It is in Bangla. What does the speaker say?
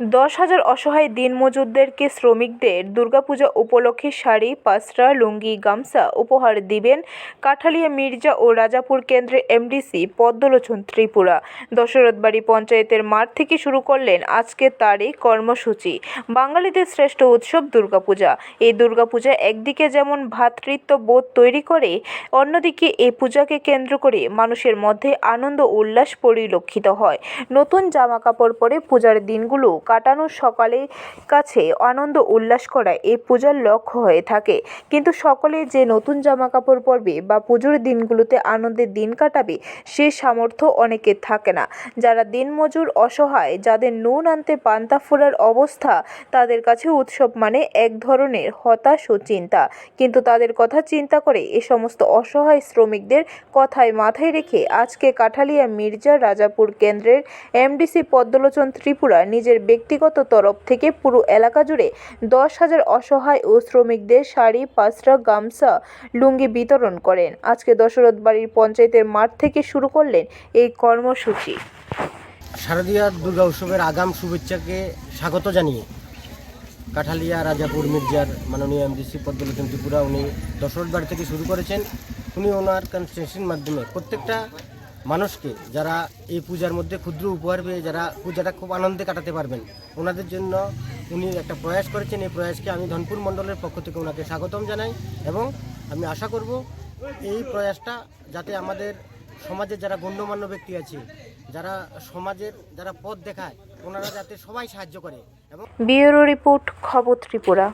দশ হাজার অসহায় দিনমজুরদেরকে শ্রমিকদের দুর্গাপূজা উপলক্ষে শাড়ি পাসরা লুঙ্গি, গামছা উপহার দিবেন কাঠালিয়া মির্জা ও রাজাপুর কেন্দ্রের এমডিসি পদ্মলোচন ত্রিপুরা। দশরথবাড়ি পঞ্চায়েতের মাঠ থেকে শুরু করলেন আজকে তারিখ কর্মসূচি। বাঙালিদের শ্রেষ্ঠ উৎসব দুর্গাপূজা। এই দুর্গাপূজা একদিকে যেমন ভ্রাতৃত্ব বোধ তৈরি করে, অন্যদিকে এই পূজাকে কেন্দ্র করে মানুষের মধ্যে আনন্দ উল্লাস পরিলক্ষিত হয়। নতুন জামা কাপড় পরে পূজার দিনগুলো কাটানোর সকালে কাছে আনন্দ উল্লাস করা এই পূজার লক্ষ্য হয়ে থাকে। কিন্তু সকলে যে নতুন জামা কাপড় পরবে বা পুজোর দিনগুলোতে আনন্দের দিন কাটাবে, সে সামর্থ্য অনেকের থাকে না। যারা দিনমজুর অসহায়, যাদের নুন আনতে পান্তা ফোড়ার অবস্থা, তাদের কাছে উৎসব মানে এক ধরনের হতাশ ও চিন্তা। কিন্তু তাদের কথা চিন্তা করে এ সমস্ত অসহায় শ্রমিকদের কথায় মাথায় রেখে আজকে কাঠালিয়া মির্জা রাজাপুর কেন্দ্রের এমডিসি পদ্মলোচন ত্রিপুরা নিজের ব্যক্তিগত তরফ থেকে পুরো এলাকা জুড়ে দশ হাজার অসহায় ও শ্রমিকদের শাড়ি পাসরা গামছা, লুঙ্গি বিতরণ করেন। আজকে দশরথ বাড়ির পঞ্চায়েতের মাঠ থেকে শুরু করলেন এই কর্মসূচি। শারদীয় দুর্গা উৎসবের আগাম শুভেচ্ছাকে স্বাগত জানিয়ে কাঠালিয়া, রাজাপুর, মির্জার মাননীয় এমডিসি পদ্মলোচন ত্রিপুরা উনি দশরথ বাড়ি থেকে শুরু করেছেন। উনি ওনার কনস্ট্রাকশন মাধ্যমে প্রত্যেকটা মানুষকে যারা এই পূজার মধ্যে ক্ষুদ্র উপহার পেয়ে যারা পূজাটা খুব আনন্দে কাটাতে পারবেন, ওনাদের জন্য উনি একটা প্রয়াস করেছেন। এই প্রয়াসকে আমি ধনপুর মণ্ডলের পক্ষ থেকে ওনাকে স্বাগতম জানাই এবং আমি আশা করব এই প্রয়াসটা যাতে আমাদের সমাজের যারা গণ্যমান্য ব্যক্তি আছে, যারা সমাজের যারা পথ দেখায়, ওনারা যাতে সবাই সাহায্য করে এবং ব্যুরো রিপোর্ট খবর ত্রিপুরা।